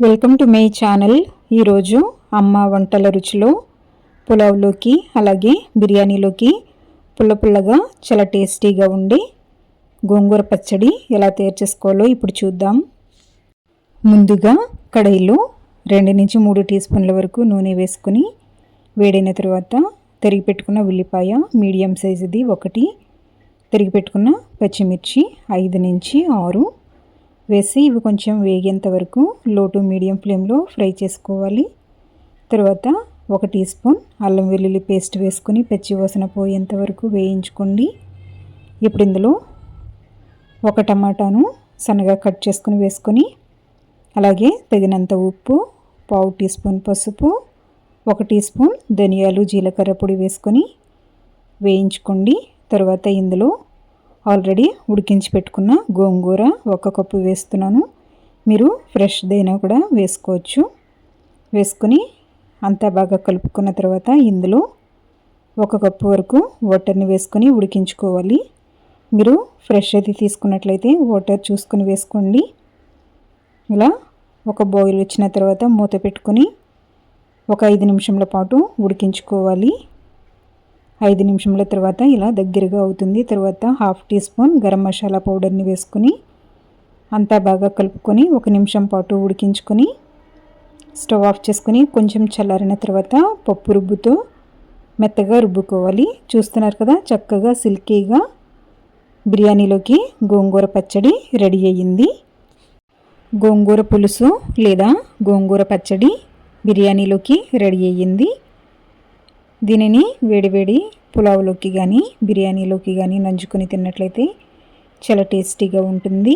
Welcome to my channel ఈరోజు అమ్మ వంటల రుచిలో పులావ్లోకి అలాగే బిర్యానీలోకి పుల్ల పుల్లగా చాలా టేస్టీగా ఉండి గోంగూర పచ్చడి ఎలా తయారు చేసుకోవాలో ఇప్పుడు చూద్దాం. ముందుగా కడాయిలో రెండు నుంచి మూడు టీ స్పూన్ల వరకు నూనె వేసుకుని వేడైన తర్వాత తరిగి పెట్టుకున్న ఉల్లిపాయ మీడియం సైజుది ఒకటి తరిగి పెట్టుకున్న పచ్చిమిర్చి ఐదు నుంచి ఆరు వేసి ఇవి కొంచెం వేగేంత వరకు లో టు మీడియం ఫ్లేమ్లో ఫ్రై చేసుకోవాలి. తర్వాత ఒక టీ స్పూన్ అల్లం వెల్లుల్లి పేస్ట్ వేసుకొని పచ్చి వాసన పోయేంత వరకు వేయించుకోండి. ఇప్పుడు ఇందులో ఒక టమాటాను సన్నగా కట్ చేసుకుని వేసుకొని అలాగే తగినంత ఉప్పు పావు టీ స్పూన్ పసుపు ఒక టీ స్పూన్ ధనియాలు జీలకర్ర పొడి వేసుకొని వేయించుకోండి. తర్వాత ఇందులో ఆల్రెడీ ఉడికించి పెట్టుకున్న గోంగూర ఒక కప్పు వేస్తున్నాను. మీరు ఫ్రెష్ దైనా కూడా వేసుకోవచ్చు. వేసుకొని అంతా బాగా కలుపుకున్న తర్వాత ఇందులో ఒక కప్పు వరకు వాటర్ని వేసుకొని ఉడికించుకోవాలి. మీరు ఫ్రెష్ అయితే తీసుకున్నట్లయితే వాటర్ చూసుకొని వేసుకోండి. ఇలా ఒక బాయిల్ వచ్చిన తర్వాత మూత పెట్టుకొని ఒక ఐదు నిమిషంల పాటు ఉడికించుకోవాలి. ఐదు నిమిషముల తర్వాత ఇలా దగ్గరగా అవుతుంది. తర్వాత half teaspoon garam masala పౌడర్ని వేసుకొని అంతా బాగా కలుపుకొని ఒక నిమిషం పాటు ఉడికించుకొని స్టవ్ ఆఫ్ చేసుకొని కొంచెం చల్లారిన తర్వాత పప్పు రుబ్బుతో మెత్తగా రుబ్బుకోవాలి. చూస్తున్నారు కదా చక్కగా సిల్కీగా బిర్యానీలోకి గోంగూర పచ్చడి రెడీ అయ్యింది. గోంగూర పులుసు లేదా గోంగూర పచ్చడి బిర్యానీలోకి రెడీ అయ్యింది. దీనిని వేడివేడి పులావ్లోకి కానీ బిర్యానీలోకి కానీ నంచుకొని తిన్నట్లయితే చాలా టేస్టీగా ఉంటుంది.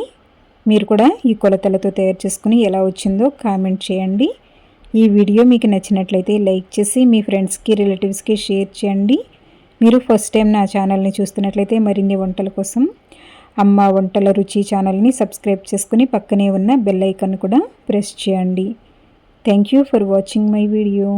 మీరు కూడా ఈ కొలతలతో తయారు చేసుకుని ఎలా వచ్చిందో కామెంట్ చేయండి. ఈ వీడియో మీకు నచ్చినట్లయితే లైక్ చేసి మీ ఫ్రెండ్స్కి రిలేటివ్స్కి షేర్ చేయండి. మీరు ఫస్ట్ టైం నా ఛానల్ని చూస్తున్నట్లయితే మరిన్ని వంటల కోసం అమ్మ వంటల రుచి ఛానల్ని సబ్స్క్రైబ్ చేసుకుని పక్కనే ఉన్న బెల్ ఐకన్ కూడా ప్రెస్ చేయండి. Thank you for watching my video.